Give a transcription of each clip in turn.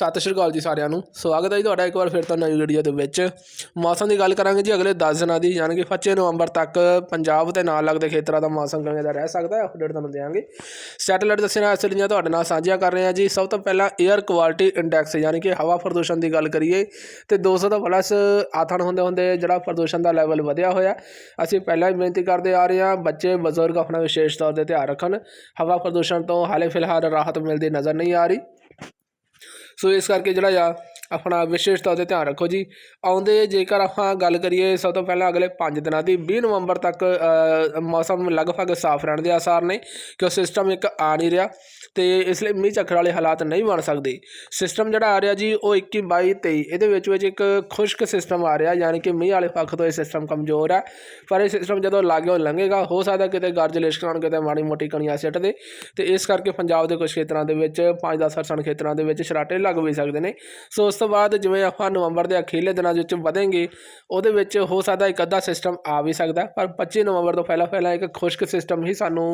ਸਤਿ ਸ਼੍ਰੀ ਅਕਾਲ ਜੀ ਸਾਰਿਆਂ ਨੂੰ। ਸਵਾਗਤ ਹੈ ਜੀ ਤੁਹਾਡਾ ਇੱਕ ਵਾਰ ਫਿਰ ਤੋਂ ਨਵੀਂ ਵੀਡੀਓ ਦੇ ਵਿੱਚ। ਮੌਸਮ ਦੀ ਗੱਲ ਕਰਾਂਗੇ ਜੀ, ਅਗਲੇ 10 ਦਿਨਾਂ ਦੀ, ਯਾਨੀ ਕਿ 25 ਨਵੰਬਰ ਤੱਕ ਪੰਜਾਬ ਤੇ ਨਾਲ ਲੱਗਦੇ ਖੇਤਰਾਂ ਦਾ ਮੌਸਮ ਕਿਵੇਂ ਦਾ ਰਹਿ ਸਕਦਾ ਹੈ ਅਪਡੇਟ ਤੁਹਾਨੂੰ ਦੇਵਾਂਗੇ ਸੈਟੇਲਾਈਟ ਦੱਸਣਾ ਇਸ ਲਈ ਤੁਹਾਡੇ ਨਾਲ ਸਾਂਝੀਆਂ ਕਰ ਰਹੇ ਹਾਂ ਜੀ। ਸਭ ਤੋਂ ਪਹਿਲਾਂ 에ਅਰ ਕੁਆਲਿਟੀ ਇੰਡੈਕਸ ਯਾਨੀ ਕਿ ਹਵਾ ਪ੍ਰਦੂਸ਼ਣ ਦੀ ਗੱਲ ਕਰੀਏ, ਤੇ 200 ਤੋਂ ਪਲੱਸ ਆਥਣ ਹੁੰਦੇ ਹੁੰਦੇ ਜਿਹੜਾ ਪ੍ਰਦੂਸ਼ਣ ਦਾ ਲੈਵਲ ਵਧਿਆ ਹੋਇਆ। ਅਸੀਂ ਪਹਿਲਾਂ ਹੀ ਬੇਨਤੀ ਕਰਦੇ ਆ ਰਹੇ ਹਾਂ, ਬੱਚੇ, ਬਜ਼ੁਰਗ ਆਪਣਾ ਵਿਸ਼ੇਸ਼ ਤੌਰ ਤੇ ਧਿਆਨ ਰੱਖਣ। ਹਵਾ ਪ੍ਰਦੂਸ਼ਣ ਤੋਂ ਹਾਲੇ ਫਿਲਹਾਲ ਰਾਹਤ ਮਿਲਦੀ ਨਜ਼ਰ ਨਹੀਂ ਆ ਰਹੀ। ਸੋ ਇਸ ਕਰਕੇ ਜਿਹੜਾ ਆ ਆਪਣਾ ਵਿਸ਼ੇਸ਼ ਤੌਰ ਤੇ ਧਿਆਨ ਰੱਖੋ ਜੀ। ਆਉਂਦੇ ਜੇਕਰ ਆਪਾਂ ਗੱਲ ਕਰੀਏ ਸਭ ਤੋਂ ਪਹਿਲਾਂ ਅਗਲੇ 5 ਦਿਨਾਂ ਦੀ 20 ਨਵੰਬਰ ਤੱਕ ਮੌਸਮ ਲਗਭਗ ਸਾਫ਼ ਰਹਿਣ ਦੇ ਆਸਾਰ ਨੇ ਕਿ ਉਹ ਸਿਸਟਮ ਇੱਕ ਆ ਨਹੀਂ ਰਿਹਾ ਤੇ ਇਸ ਲਈ ਮੀਂਹ ਝੱਖੜ ਵਾਲੇ ਹਾਲਾਤ ਨਹੀਂ ਬਣ ਸਕਦੇ। ਸਿਸਟਮ ਜਿਹੜਾ ਆ ਰਿਹਾ ਜੀ, ਉਹ 21 22 23 ਇਹਦੇ ਵਿੱਚ ਵਿੱਚ ਇੱਕ ਖੁਸ਼ਕ ਸਿਸਟਮ ਆ ਰਿਹਾ ਯਾਨੀ ਕਿ ਮੀਂਹ ਵਾਲੇ ਪੱਖ ਤੋਂ ਇਹ ਸਿਸਟਮ ਕਮਜ਼ੋਰ ਹੈ ਪਰ ਇਹ ਸਿਸਟਮ ਜਦੋਂ ਲਾਗਿਓ ਲੰਘੇਗਾ, ਹੋ ਸਕਦਾ ਕਿਤੇ ਗਰਜ ਲਿਸ਼ਕਣ ਕਿਤੇ ਮਾੜੀ ਮੋਟੀ ਕਣੀਆਂ ਸਿੱਟ ਦੇ। ਤੇ ਇਸ ਕਰਕੇ ਪੰਜਾਬ ਦੇ ਕੁਝ ਖੇਤਰਾਂ ਦੇ ਵਿੱਚ 5-10% ਖੇਤਰਾਂ ਦੇ ਵਿੱਚ ਸਰਾਟੇ ਲੱਗ ਵੀ ਸਕਦੇ ਨੇ। ਸੋ ਤੋਂ ਬਾਅਦ ਜਿਵੇਂ ਆਪਾਂ ਨਵੰਬਰ ਦੇ ਅਖੀਲੇ ਦਿਨਾਂ ਵਿੱਚ ਵਧेंगे ਉਹਦੇ ਵਿੱਚ ਹੋ ਸਕਦਾ ਇੱਕ ਅੱਧਾ ਸਿਸਟਮ ਆ ਵੀ ਸਕਦਾ, ਪਰ 25 ਨਵੰਬਰ ਤੋਂ ਪਹਿਲਾਂ ਪਹਿਲਾਂ ਇੱਕ ਖੁਸ਼ਕ ਸਿਸਟਮ ਹੀ ਸਾਨੂੰ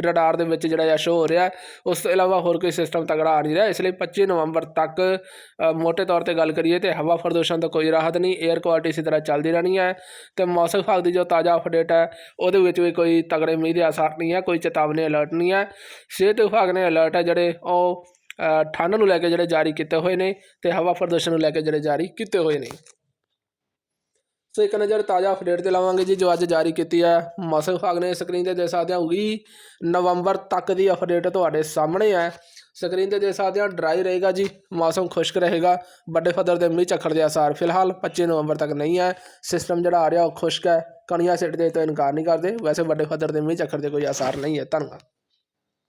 ਰਡਾਰ ਦੇ ਵਿੱਚ ਜਿਹੜਾ ਆ ਸ਼ੋ ਹੋ ਰਿਹਾ ਉਸ ਤੋਂ ਇਲਾਵਾ ਹੋਰ ਕੋਈ ਸਿਸਟਮ ਤਗੜਾ ਆ ਨਹੀਂ ਰਿਹਾ, ਇਸ ਲਈ 25 ਨਵੰਬਰ ਤੱਕ ਮੋਟੇ ਤੌਰ ਤੇ ਗੱਲ ਕਰੀਏ ਤੇ ਹਵਾ ਪ੍ਰਦੂਸ਼ਣ ਤੋਂ ਕੋਈ ਰਾਹਤ ਨਹੀਂ 에ਅਰ ਕੁਆਲਿਟੀ ਇਸੇ ਤਰ੍ਹਾਂ ਚੱਲਦੀ ਰਹਿਣੀ ਹੈ ਤੇ ਮੌਸਮ ਵਿਭਾਗ ਦੀ ਜੋ ਤਾਜ਼ਾ ਅਪਡੇਟ ਹੈ, ਉਹਦੇ ਵਿੱਚ ਵੀ ਕੋਈ ਤਗੜੇ ਮੀਂਹ ਦੇ ਆਸਾਰ ਨਹੀਂ ਹੈ, ਕੋਈ ਚੇਤਾਵਨੀ ਅਲਰਟ ਨਹੀਂ ਹੈ। ਸਿਹਤ ਵਿਭਾਗ ਨੇ ਅਲਰਟ ਹੈ ਜਿਹੜੇ ਉਹ ਠੰਡ ਨੂੰ ਲੈ ਕੇ ਜਿਹੜੇ ਜਾਰੀ ਕੀਤੇ ਹੋਏ ਨੇ ਤੇ ਹਵਾ ਪ੍ਰਦੂਸ਼ਣ ਨੂੰ ਲੈ ਕੇ ਜਿਹੜੇ ਜਾਰੀ ਕੀਤੇ ਹੋਏ ਨੇ। ਸੋ ਇੱਕ ਨਜ਼ਰ ਤਾਜ਼ਾ ਅਪਡੇਟ ਤੇ ਲਾਵਾਂਗੇ ਜੀ, ਜੋ ਅੱਜ ਜਾਰੀ ਕੀਤੀ ਹੈ। ਮੌਸਮ ਵਿਭਾਗ ਨੇ ਸਕਰੀਨ ਤੇ ਦੇ ਸਕਦੇ ਹਾਂ 20 ਨਵੰਬਰ ਤੱਕ ਦੀ ਅਪਡੇਟ ਤੁਹਾਡੇ ਸਾਹਮਣੇ ਹੈ। ਸਕਰੀਨ ਤੇ ਦੇ ਸਕਦੇ ਹਾਂ ਡਰਾਈ ਰਹੇਗਾ ਜੀ, ਮੌਸਮ ਖੁਸ਼ਕ ਰਹੇਗਾ। ਵੱਡੇ ਪੱਧਰ ਦੇ ਮੀਂਹ ਝੱਖੜ ਦੇ ਅਸਾਰ ਫਿਲਹਾਲ 25 ਨਵੰਬਰ ਤੱਕ ਨਹੀਂ ਹੈ। ਸਿਸਟਮ ਜਿਹੜਾ ਆ ਰਿਹਾ ਉਹ ਖੁਸ਼ਕ ਹੈ। ਕਣੀਆਂ ਸਿੱਟ ਦੇ ਤੋਂ ਇਨਕਾਰ ਨਹੀਂ ਕਰਦੇ। ਵੈਸੇ ਵੱਡੇ ਪੱਧਰ ਦੇ ਮੀਂਹ ਝੱਖੜ ਦੇ ਕੋਈ ਅਸਾਰ ਨਹੀਂ ਹੈ। ਧੰਨਵਾਦ।